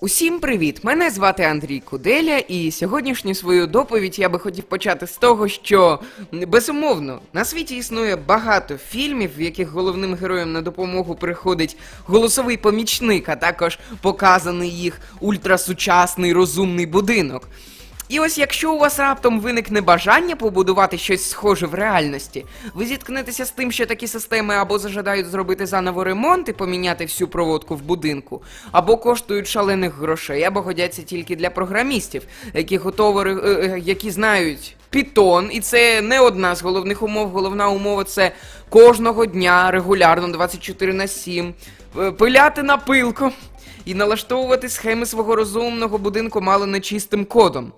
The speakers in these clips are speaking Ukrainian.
Усім привіт! Мене звати Андрій Куделя, і сьогоднішню свою доповідь я би хотів почати з того, що безумовно на світі існує багато фільмів, в яких головним героям на допомогу приходить голосовий помічник, а також показаний їх ультрасучасний розумний будинок. І ось якщо у вас раптом виникне бажання побудувати щось схоже в реальності, ви зіткнетеся з тим, що такі системи або зажадають зробити заново ремонт і поміняти всю проводку в будинку, або коштують шалених грошей, або годяться тільки для програмістів, які готові, е, е, які знають Python, і це не одна з головних умов. Головна умова це кожного дня регулярно 24 на 7, е, пиляти на пилку і налаштовувати схеми свого розумного будинку мало не чистим кодом.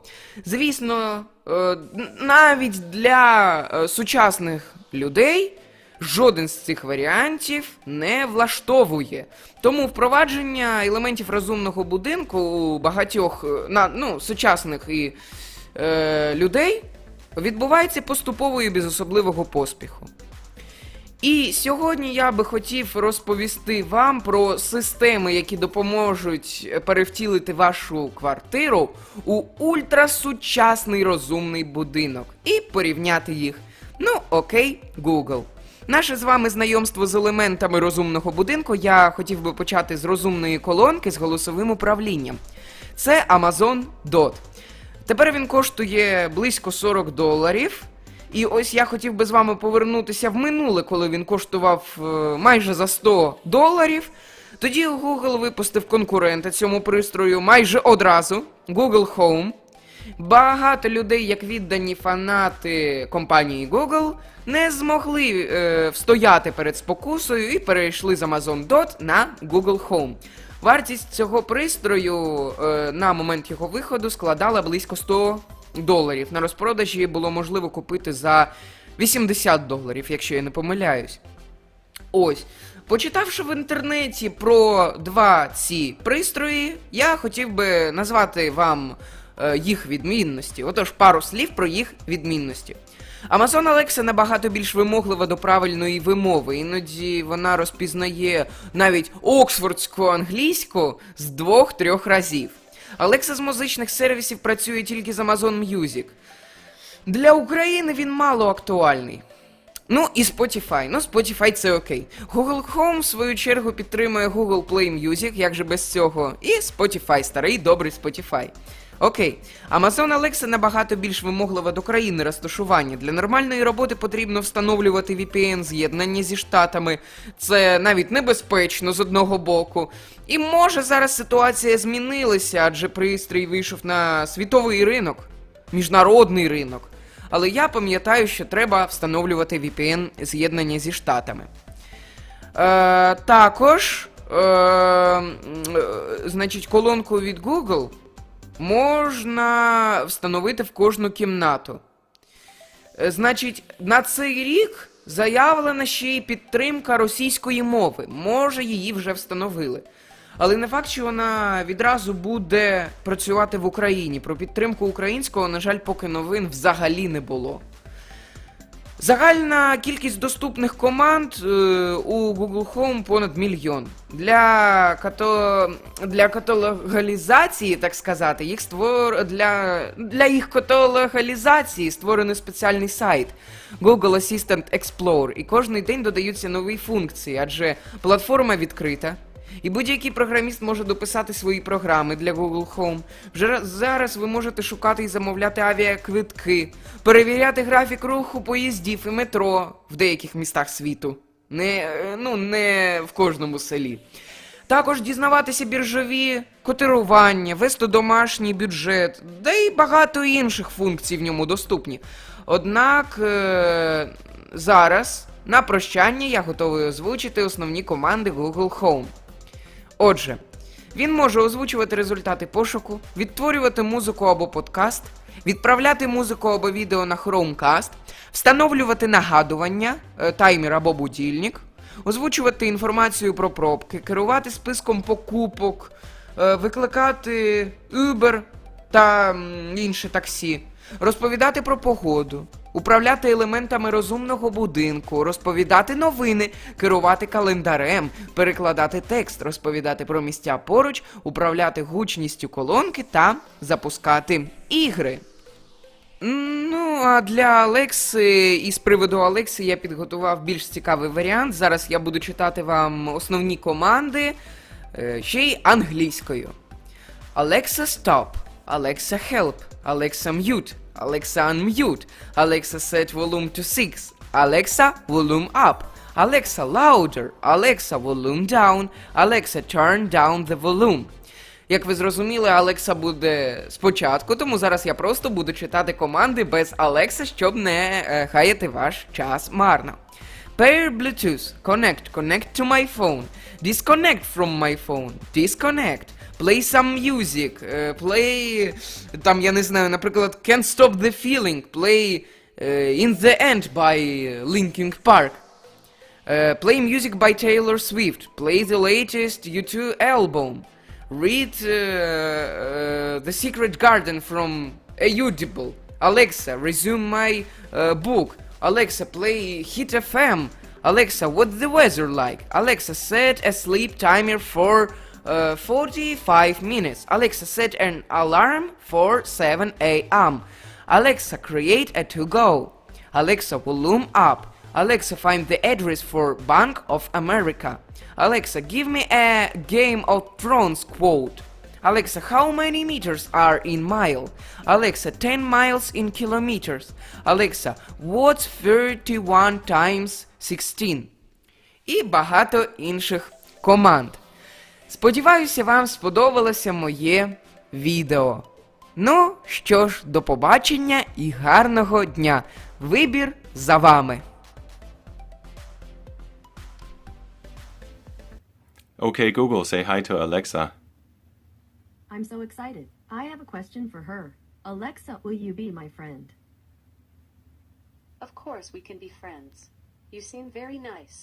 Звісно, е, навіть для е, сучасних людей жоден з цих варіантів не влаштовує. Тому впровадження елементів розумного будинку у багатьох е, на, ну, сучасних і е, людей відбувається поступово і без особливого поспіху. І сьогодні я би хотів розповісти вам про системи, які допоможуть е, перевтілити вашу квартиру у ультрасучасний розумний будинок і порівняти їх. Ну, окей, Google. Наше з вами знайомство з елементами розумного будинку я хотів би почати з розумної колонки з голосовим управлінням. Це Amazon Dot. Тепер він коштує близько 40 доларів. І ось я хотів би з вами повернутися в минуле, коли він коштував е, майже за 100 доларів. Тоді Google випустив конкурента цьому пристрою майже одразу Google Home. Багато людей, як віддані фанати компанії Google, не змогли е, встояти перед спокусою і перейшли з Amazon Dot на Google Home. Вартість цього пристрою е, на момент його виходу складала близько 100 доларів. На розпродажі було можливо купити за 80 доларів, якщо я не помиляюсь. Ось. Почитавши в інтернеті про два ці пристрої, я хотів би назвати вам е, їх відмінності. Отож, пару слів про їх відмінності. Amazon Alexa набагато більш вимоглива до правильної вимови, іноді вона розпізнає навіть оксфордську англійську з двох-трьох разів. Alexa з музичних сервісів працює тільки з Amazon Music. Для України він мало актуальний. Ну і Spotify. Ну, Spotify це окей. Google Home, в свою чергу, підтримує Google Play Music, як же без цього. І Spotify, старий добрий Spotify. Окей. Amazon Alexa набагато більш вимоглива до країни розташування. Для нормальної роботи потрібно встановлювати VPN з'єднання зі штатами. Це навіть небезпечно з одного боку. І може зараз ситуація змінилася, адже пристрій вийшов на світовий ринок, міжнародний ринок. Але я пам'ятаю, що треба встановлювати VPN з'єднання зі штатами. Е, також, е, е, значить, колонку від Google можна встановити в кожну кімнату. Е, Значить, на цей рік заявлена ще й підтримка російської мови. Може, її вже встановили. Але не факт, що вона відразу буде працювати в Україні. Про підтримку українського, на жаль, поки новин взагалі не було. Загальна кількість доступних команд е, у Google Home понад мільйон. Для, като... для каталогалізації, так сказати, їх створ... для... для їх каталогалізації створений спеціальний сайт Google Assistant Explorer, і кожний день додаються нові функції, адже платформа відкрита. І будь-який програміст може дописати свої програми для Google Home. Вже зараз ви можете шукати і замовляти авіаквитки, перевіряти графік руху поїздів і метро в деяких містах світу. Не, е, ну, не в кожному селі. Також дізнаватися біржові котирування, вести домашній бюджет, да і багато інших функцій в ньому доступні. Однак е- зараз на прощання я готовий озвучити основні команди Google Home. Отже, він може озвучувати результати пошуку, відтворювати музику або подкаст, відправляти музику або відео на Chromecast, встановлювати нагадування, е, таймер або будильник, озвучувати інформацію про пробки, керувати списком покупок, е, викликати Uber та інше таксі, розповідати про погоду, управляти елементами розумного будинку, розповідати новини, керувати календарем, перекладати текст, розповідати про місця поруч, управляти гучністю колонки та запускати ігри. Ну, а для Алекси і з приводу Алекси я підготував більш цікавий варіант. Зараз я буду читати вам основні команди е, ще й англійською. Alexa stop, Alexa help, Alexa mute, Alexa unmute, Alexa set volume to 6, Alexa volume up, Alexa louder, Alexa volume down, Alexa turn down the volume. Як ви зрозуміли, Алекса буде спочатку, тому зараз я просто буду читати команди без Алекса, щоб не е, хаяти ваш час марно. Pair Bluetooth. Connect. Connect to my phone. Disconnect from my phone. Disconnect. Play some music. е, play. Там, я не знаю, наприклад, Can't Stop the Feeling. Play е, In the End by Linkin Park. Uh, play music by Taylor Swift. Play the latest U2 album. Read uh, uh, The Secret Garden from Audible. Alexa, resume my uh, book. Alexa, play Hit FM. Alexa, what's the weather like? Alexa, set a sleep timer for uh, 45 minutes. Alexa, set an alarm for 7 a.m. Alexa, create a to-go. Alexa, volume up. Alexa, find the address for Bank of America. Alexa, give me a Game of Thrones quote. Alexa, how many meters are in mile? Alexa, 10 miles in kilometers. Alexa, what's 31 times 16? І багато інших команд. Сподіваюся, вам сподобалося моє відео. Ну що ж, до побачення і гарного дня. Вибір за вами. Okay, Google, say hi to Alexa. I'm so excited. I have a question for her. Alexa, will you be my friend? Of course we can be friends. You seem very nice.